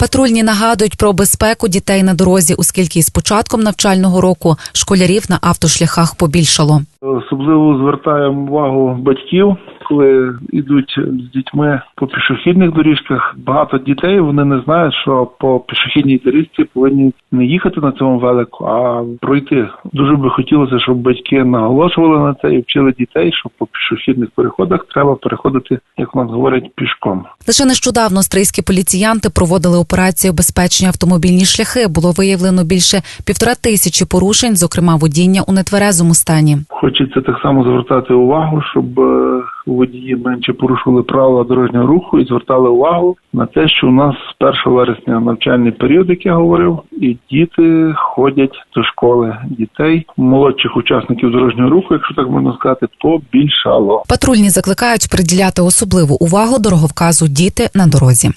Патрульні нагадують про безпеку дітей на дорозі, оскільки із початком навчального року школярів на автошляхах побільшало. Особливо звертаємо увагу батьків, коли йдуть з дітьми по пішохідних доріжках. Багато дітей вони не знають, що по пішохідній доріжці повинні не їхати на цьому велику, а пройти. Дуже би хотілося, щоб батьки наголошували на це і вчили дітей, що по пішохідних переходах треба переходити, як нас говорять, пішком. Лише нещодавно стрийські поліціянти проводили операцію безпечні автомобільні шляхи. Було виявлено більше півтора тисячі порушень, зокрема водіння у нетверезому стані. Хочеться так само звертати увагу, щоб е, водії менше порушували правила дорожнього руху і звертали увагу на те, що у нас з 1 вересня навчальний період, як я говорив, і діти ходять до школи. Дітей молодших учасників дорожнього руху, якщо так можна сказати, побільшало. Патрульні закликають приділяти особливу увагу дороговказу діти на дорозі.